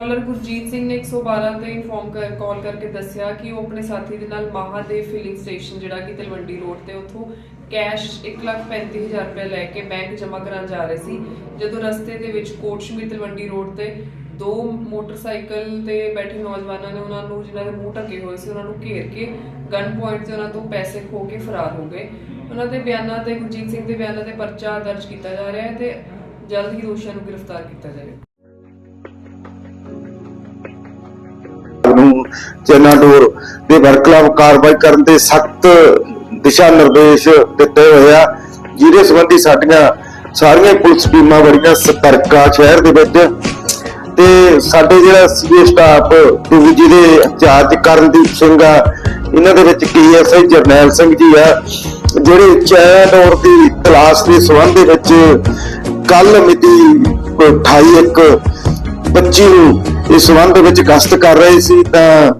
Collar Gurjeet Singh ਨੇ 112 ਤੇ inform ਕਰ ਕਾਲ ਕਰਕੇ ਦੱਸਿਆ ਕਿ ਉਹ ਆਪਣੇ ਸਾਥੀ ਦੇ ਨਾਲ ਮਹਾਦੇਵ ਫਿਲਿੰਗ ਸਟੇਸ਼ਨ ਜਿਹੜਾ ਕਿ ਤਲਵੰਡੀ ਰੋਡ ਤੇ ਉੱਥੋਂ ਕੈਸ਼ 135000 ਰੁਪਏ ਲੈ ਕੇ ਬੈਂਕ ਜਮ੍ਹਾਂ ਕਰਾਉਣ ਜਾ ਰਹੇ ਸੀ। ਜਦੋਂ ਰਸਤੇ ਦੇ ਵਿੱਚ ਕੋਟਸ਼ਮੀ ਤਲਵੰਡੀ ਰੋਡ ਤੇ ਦੋ ਮੋਟਰਸਾਈਕਲ ਤੇ ਬੈਠੇ ਨੌਜਵਾਨਾਂ ਨੇ ਉਹਨਾਂ ਨੂੰ, ਜਿਨ੍ਹਾਂ ਦੇ ਮੂੰਹ ਢੱਕੇ ਹੋਏ ਸੀ, ਉਹਨਾਂ ਨੂੰ ਘੇਰ ਕੇ ਗਨ ਪੁਆਇੰਟ ਤੇ ਉਹਨਾਂ ਤੋਂ ਪੈਸੇ ਖੋ ਕੇ ਫਰਾਰ ਹੋ ਗਏ। ਉਹਨਾਂ ਦੇ ਬਿਆਨਾਂ ਤੇ ਗੁਰਜੀਤ ਸਿੰਘ ਦੇ ਬਿਆਨਾਂ ਤੇ ਪਰਚਾ ਦਰਜ ਕੀਤਾ ਜਾ ਰਿਹਾ ਹੈ ਤੇ ਜਲਦ ਹੀ ਦੋਸ਼ੀਆਂ ਨੂੰ ਗ੍ਰਿਫਤਾਰ ਕੀਤਾ ਜਾਏਗਾ ਨੂੰ ਚੈਨਾਡੋਰ ਦੇ ਵਰਕਲਾਬ ਕਾਰਵਾਈ ਕਰਨ ਦੇ ਸਖਤ ਦਿਸ਼ਾ ਨਿਰਦੇਸ਼ ਦਿੱਤੇ ਹੋਏ ਆ। ਜਿਹਦੇ ਸੰਬੰਧੀ ਸਾਡੀਆਂ ਸਾਰੀਆਂ ਪੁਲਿਸ ਟੀਮਾਂ ਬੜੀਆਂ ਸਤਰਕ ਸ਼ਹਿਰ ਦੇ ਵਿੱਚ। ਤੇ ਸਾਡੇ ਜਿਹੜਾ ਸੀਏ ਸਟਾਫ ਟੂ ਜੀ ਦੇ ਇੰਚਾਰਜ ਕਰਨਦੀਪ ਸਿੰਘ ਆ, ਇਹਨਾਂ ਦੇ ਵਿੱਚ ਕੇਐਸਆਈ ਜਰਨੈਲ ਸਿੰਘ ਜੀ ਆ, ਜਿਹੜੇ ਚੈਨਾਡੋਰ ਦੀ ਤਲਾਸ਼ ਦੇ ਸੰਬੰਧ ਦੇ ਵਿੱਚ ਕੱਲ ਮਿਤੀ 28 ਇੱਕ 25 ਨੂੰ ਇਸ ਸੰਬੰਧ ਵਿੱਚ ਗਸ਼ਤ ਕਰ ਰਹੇ ਸੀ ਤਾਂ